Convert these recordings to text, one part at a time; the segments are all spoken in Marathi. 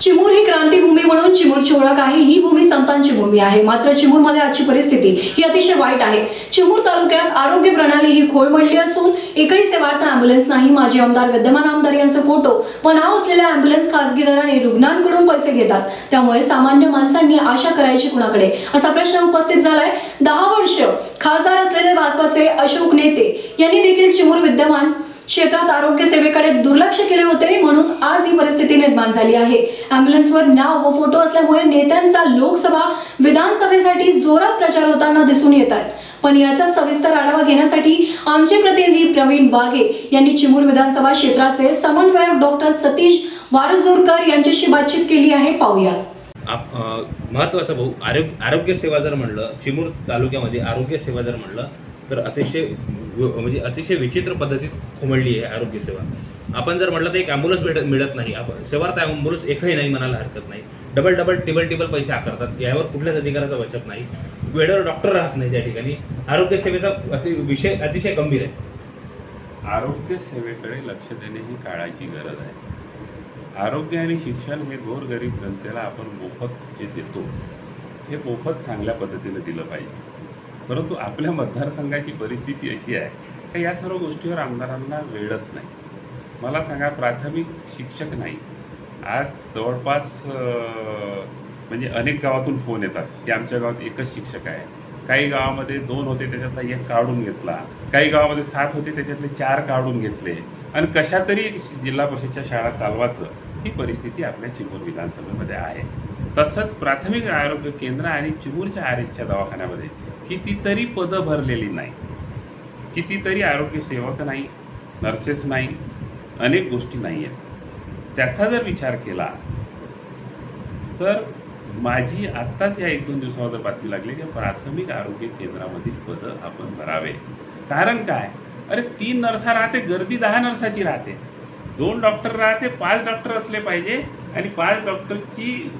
चिमूर ही क्रांतीभूमी म्हणून चिमूरची ओळख आहे. ही भूमी संतांची भूमी आहे. मात्र चिमूरमध्ये आजची परिस्थिती ही अतिशय वाईट आहे. चिमूर तालुक्यात आरोग्य प्रणाली ही खोळमडली असून एकही सेवार्थ अँब्युलन्स नाही. माजी आमदार विद्यमान आमदार यांचे फोटो व नाव असलेल्या अँब्युलन्स खासगीदाराने रुग्णांकडून पैसे घेतात. त्यामुळे सामान्य माणसांनी आशा करायची कुणाकडे? असा प्रश्न उपस्थित झालाय. दहा वर्ष खासदार असलेले भाजपाचे अशोक नेते यांनी देखील चिमूर विद्यमान क्षेत्रात आरोग्य सेवेकडे दुर्लक्ष केले होते म्हणून आज ही परिस्थिती निर्माण झाली आहे. अँब्युलन्सवर नाव व फोटो असल्यामुळे नेत्यांचा लोकसभा विधानसभेसाठी जोरात प्रचार होताना दिसून येतात पण याचा सविस्तर आढावा घेण्यासाठी आमचे प्रतिनिधी प्रवीण वाघे यांनी चिमूर विधानसभा क्षेत्राचे समन्वयक डॉक्टर सतीश वारजूरकर यांच्याशी बातचीत केली आहे. पाहूया. महत्वाचं भाऊ आरोग्य आरोग्य सेवा जर म्हणलं चिमूर तालुक्यामध्ये आरोग्य सेवा जर म्हणलं तर अतिशय म्हणजे अतिशय विचित्र पद्धतीत खुमळली आहे आरोग्य सेवा. आपण जर म्हटलं तर एक ॲम्ब्युलन्स भेटत मिळत नाही. आपण सेवार्थ ॲम्ब्युलन्स एकही नाही म्हणायला हरकत नाही. डबल डबल टेबल टेबल पैसे आकारतात. यावर कुठल्याच अधिकाराचा बचत नाही. वेळेवर डॉक्टर राहत नाही त्या ठिकाणी. आरोग्य सेवेचा अति विषय अतिशय गंभीर आहे. आरोग्य सेवेकडे लक्ष देणे ही काळाची गरज आहे. आरोग्य आणि शिक्षण हे गोरगरीब जनतेला आपण मोफत जे देतो हे मोफत चांगल्या पद्धतीने दिलं पाहिजे. परंतु आपल्या मतदारसंघाची परिस्थिती अशी आहे का या सर्व गोष्टीवर आमदारांना वेळच नाही. मला सांगा प्राथमिक शिक्षक नाही. आज जवळपास म्हणजे अनेक गावातून फोन येतात की आमच्या गावात एकच शिक्षक आहे. काही गावामध्ये दोन होते त्याच्यातला एक काढून घेतला. काही गावामध्ये सात होते त्याच्यातले चार काढून घेतले. आणि कशा तरी जिल्हा परिषदच्या शाळा चालवायचं ही परिस्थिती आपल्या चिमूर विधानसभेमध्ये आहे. तसंच प्राथमिक आरोग्य केंद्र आणि चिमूरच्या आर एसच्या दवाखान्यामध्ये कितीतरी पदं भरलेली नाही. कितीतरी आरोग्य सेवक नाही नर्सेस नाही अनेक गोष्टी नाही आहेत त्याचा जर विचार केला तर माझी आत्ताच या एक दोन दिवसामध्ये बातमी लागली की प्राथमिक आरोग्य केंद्रामधील पदं आपण भरावे. कारण काय? अरे तीन नर्सा राहते गर्दी दहा नर्साची राहते. दोन डॉक्टर राहते पाच डॉक्टर असले पाहिजे आणि पाच डॉक्टरची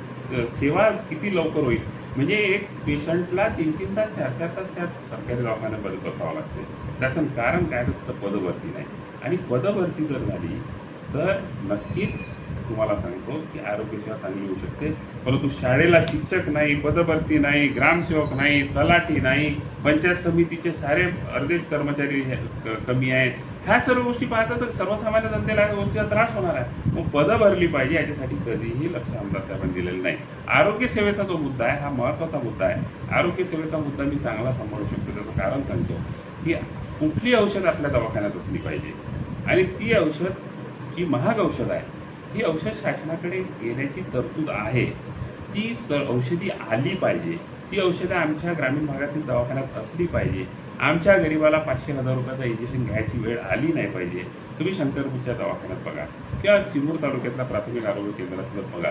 सेवा किती लवकर होईल? म्हणजे एक पेशंटला तीन तीन तास चार चार तास त्या सरकारी दवाखान्यामध्ये बसावं लागते त्याचं कारण काय तर तिथं पदभरती नाही. आणि पदभरती जर झाली तर नक्कीच तुम्हाला सांगतो की आरोग्यसेवा चांगली होऊ शकते. परंतु शाळेला शिक्षक नाही पदभरती नाही ग्रामसेवक नाही तलाठी नाही पंचायत समितीचे सारे अर्धे कर्मचारी हे क- कमी आहेत. ह्या सर्व गोष्टी पाहता तर सर्वसामान्य जनतेला गोष्टीचा त्रास होणार आहे. मग पदं भरली पाहिजे याच्यासाठी कधीही लक्ष आमदार साहेबांनी दिलेलं नाही. आरोग्य सेवेचा जो मुद्दा आहे हा महत्त्वाचा मुद्दा आहे. आरोग्य सेवेचा मुद्दा मी चांगला सांभाळू शकतो त्याचं कारण सांगतो की कुठली औषध आपल्या दवाखान्यात असली पाहिजे. आणि ती औषध जी महाग औषध आहे ही औषध शासनाकडे येण्याची तरतूद आहे. ती सर औषधी आली पाहिजे. ती औषधं आमच्या ग्रामीण भागातील दवाखान्यात असली पाहिजे. आमच्या गरिबाला पाचशे हजार रुपयाचं इंजेक्शन घ्यायची वेळ आली नाही पाहिजे. तुम्ही शंकरपूरच्या दवाखान्यात बघा. किंवा चिमूर तालुक्यातला प्राथमिक आरोग्य केंद्रातलं बघा.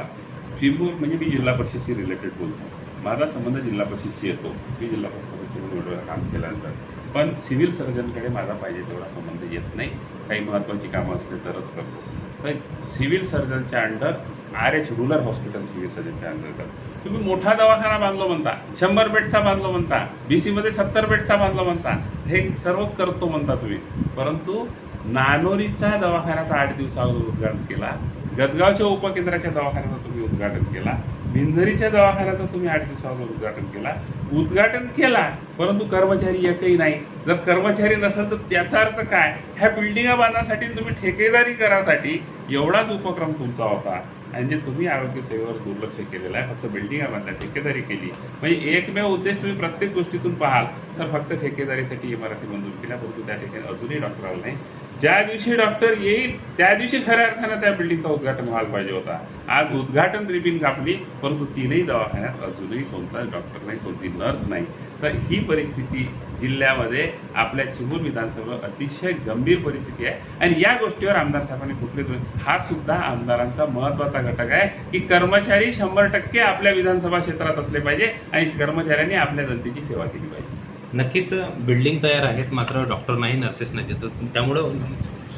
चिमूर म्हणजे मी जिल्हा परिषदशी रिलेटेड बोलतो. माझा संबंध जिल्हा परिषदशी येतो. मी जिल्हा परिषद सदस्य म्हणून काम केल्यानंतर. पण सिव्हिल सर्जनकडे माझा पाहिजे तेवढा संबंध येत नाही. काही महत्त्वाची कामं असले तरच करतो. तर civil सर्जनच्या under R H rural hospital civil सर्जनच्या under तुम्ही मोठा दवाखाना बांधलो म्हणता शंभर बेडचा बांधलो म्हणता बी सीमध्ये सत्तर बेडचा बांधलो म्हणता हे सर्व करतो म्हणता तुम्ही. परंतु नानोरीच्या दवाखान्याचा आठ दिवसावर उद्घाटन केला गदगावच्या उपकेंद्राच्या दवाखान्याचं तुम्ही उद्घाटन केला भिंजरीच्या दवाखान्याचं तुम्ही आठ दिवसावर उद्घाटन केला उद्घाटन केला परंतु कर्मचारी एकही नाही. जर कर्मचारी नसेल तर त्याचा अर्थ काय? ह्या बिल्डिंगा बांधण्यासाठी तुम्ही ठेकेदारी करासाठी एवढाच उपक्रम तुमचा होता. आणि जे तुम्ही आरोग्य सेवेवर दुर्लक्ष केलेलं आहे फक्त बिल्डिंगा बांधल्या ठेकेदारी केली. म्हणजे एकमेव उद्देश तुम्ही प्रत्येक गोष्टीतून पाहाल तर फक्त ठेकेदारीसाठी इमारती मंजूर केल्या परंतु त्या ठिकाणी अजूनही डॉक्टर नाही. ज्या दिवशी डॉक्टर येईल त्या दिवशी खऱ्या अर्थानं त्या बिल्डिंगचा उद्घाटन व्हायला पाहिजे होता. आज उद्घाटन रिबिन कापली परंतु तीनही दवाखान्यात अजूनही कोणताच डॉक्टर नाही कोणती नर्स नाही. तर ही परिस्थिती जिल्ह्यामध्ये आपल्या चिमूर विधानसभा अतिशय गंभीर परिस्थिती आहे. आणि या गोष्टीवर आमदार साहेबांनी कुठले हा सुद्धा आमदारांचा महत्त्वाचा घटक आहे की कर्मचारी शंभर टक्के आपल्या विधानसभा क्षेत्रात असले पाहिजे आणि कर्मचाऱ्यांनी आपल्या जनतेची सेवा केली पाहिजे. नक्कीच बिल्डिंग तयार आहेत मात्र डॉक्टर नाही नर्सेस नाही. तर त्यामुळं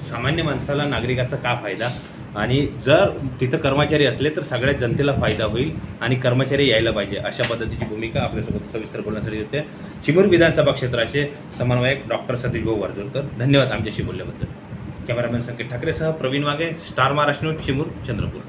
सामान्य माणसाला नागरिकाचा का फायदा? आणि जर तिथं कर्मचारी असले तर सगळ्या जनतेला फायदा होईल आणि कर्मचारी यायला पाहिजे. अशा पद्धतीची भूमिका आपल्यासोबत सविस्तर बोलण्यासाठी होते चिमूर विधानसभा क्षेत्राचे समन्वयक डॉक्टर सतीश भाऊ वर्जोरकर धन्यवाद आमच्याशी बोलल्याबद्दल. कॅमेरामॅन संकेत ठाकरेसह प्रवीण वागे स्टार महाराष्ट्र न्यूज चिमूर चंद्रपूर.